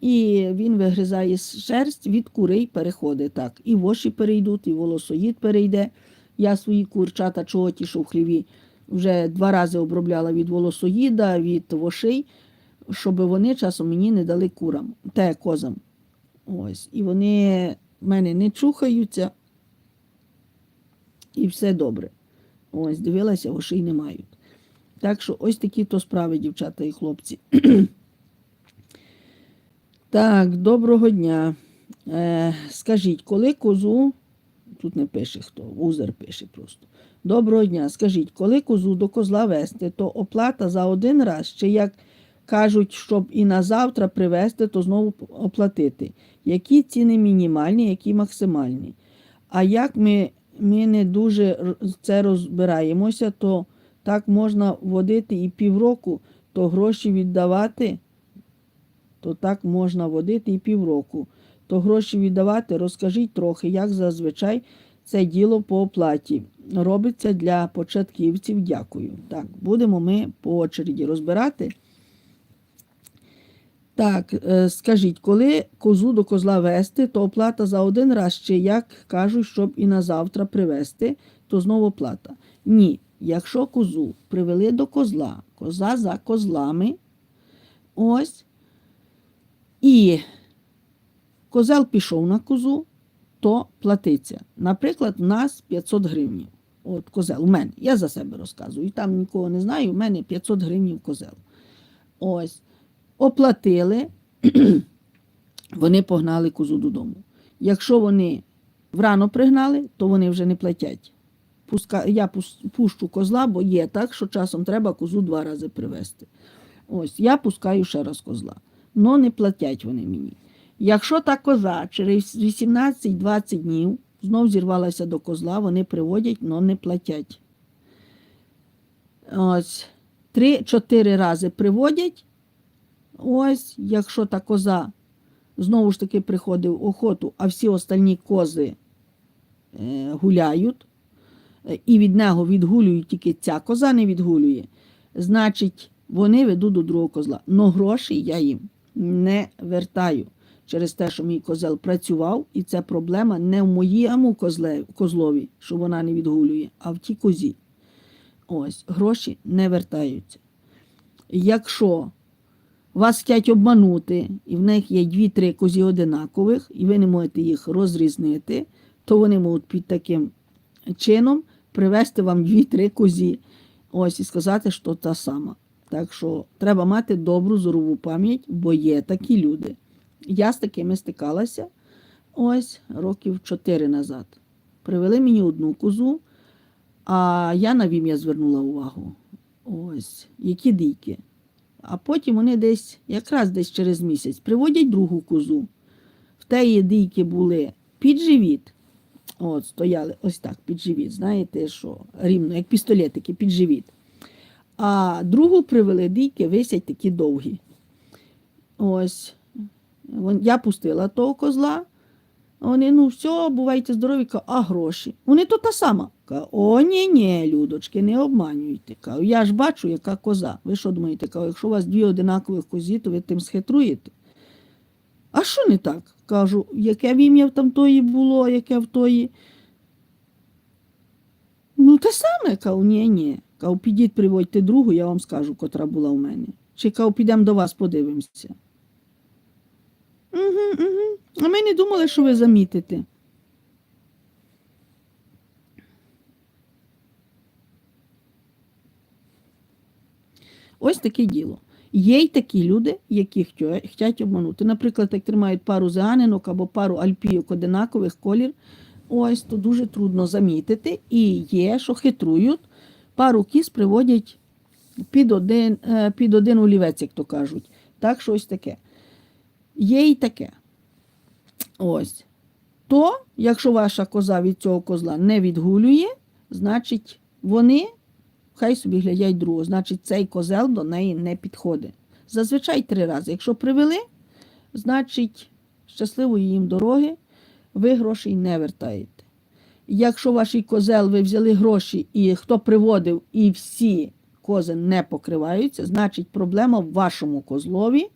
і він вигризає шерсть від курей переходить так. І воші перейдуть, і волосоїд перейде. Я свої курчата, чого ті, що в хліві, вже два рази обробляла від волосоїда, від вошей, щоб вони часом мені не дали курам, те козам. Ось. І вони в мене не чухаються, і все добре. Ось, дивилася, вошей не мають. Так що ось такі то справи, дівчата і хлопці. Так, доброго дня. Е, скажіть, коли козу, тут не пише хто, узер пише просто. Доброго дня. Скажіть, коли козу до козла вести, то оплата за один раз, чи як кажуть, щоб і на завтра привезти, то знову оплатити? Які ціни мінімальні, які максимальні? А як ми, ми не дуже це розбираємося, то так можна водити і півроку, то гроші віддавати то так можна водити і півроку. То гроші віддавати, розкажіть трохи, як зазвичай це діло по оплаті. Робиться для початківців. Дякую. Так, будемо ми по очереді розбирати. Так, е, скажіть, коли козу до козла вести, то оплата за один раз, чи як кажуть, щоб і на завтра привезти, то знову оплата. Ні, якщо козу привели до козла, коза за козлами, ось, і козел пішов на козу, то платиться. Наприклад, у нас 500 гривень. От козел у мене. Я за себе розказую. І там нікого не знаю, у мене 500 гривень козел. Ось. Оплатили, вони погнали козу додому. Якщо вони врано пригнали, то вони вже не платять. Пуска... Я пущу козла, бо є так, що часом треба козу два рази привезти. Ось, я пускаю ще раз козла. Но не платять вони мені. Якщо та коза через 18-20 днів знов зірвалася до козла, вони приводять, но не платять. Ось. Три-чотири рази приводять. Ось, якщо та коза знову ж таки приходить в охоту, а всі остальні кози е, гуляють, е, і від нього відгулюють тільки ця коза не відгулює, значить, вони ведуть до другого козла. Но гроші я їм не вертаю через те, що мій козел працював, і це проблема не в моєму козле, козлові, що вона не відгулює, а в тій козі. Ось, гроші не вертаються. Якщо вас хочуть обманути, і в них є дві-три козі одинакових, і ви не можете їх розрізнити, то вони можуть під таким чином привезти вам дві-три козі. Ось і сказати, що та сама. Так що треба мати добру зорову пам'ять, бо є такі люди. Я з такими стикалася ось років чотири назад. Привели мені одну козу, а я на вім'я звернула увагу. Ось, які дійки. А потім вони десь, якраз десь через місяць, приводять другу козу. В теї дійки були під живіт. От, стояли ось так, під живіт. Знаєте, що рівно, як пістолетики, під живіт. А другу привели дійки, висять такі довгі. Ось. Я пустила того козла. Вони, ну все, бувайте здорові, Кажу, а гроші. Вони то та сама. Кажу, о, ні, ні, людочки, не обманюйте. Кажу, я ж бачу, яка коза. Ви що думаєте? Кажу, якщо у вас дві одинакових козі, то ви тим схитруєте. А що не так? Кажу, яке в ім'я в тамтої було, яке в тої. Ну, те саме, кажу, ні, ні. Кажу, підіть, приводьте другу, я вам скажу, котра була у мене. Чи кажу, підемо до вас, подивимося. Угу, угу. А ми не думали, що ви замітите. Ось таке діло. Є й такі люди, які хочуть обманути. Наприклад, як тримають пару зеанинок або пару альпійок одинакових колір, ось то дуже трудно замітити. І є, що хитрують, пару кіз приводять під один, е, під один олівець, як то кажуть. Так, щось таке. Є й таке. Ось. То, якщо ваша коза від цього козла не відгулює, значить вони хай собі глядять другого. Значить, цей козел до неї не підходить. Зазвичай три рази. Якщо привели, значить щасливої їм дороги, ви грошей не вертаєте. Якщо ваш козел ви взяли гроші, і хто приводив, і всі кози не покриваються, значить проблема в вашому козлові,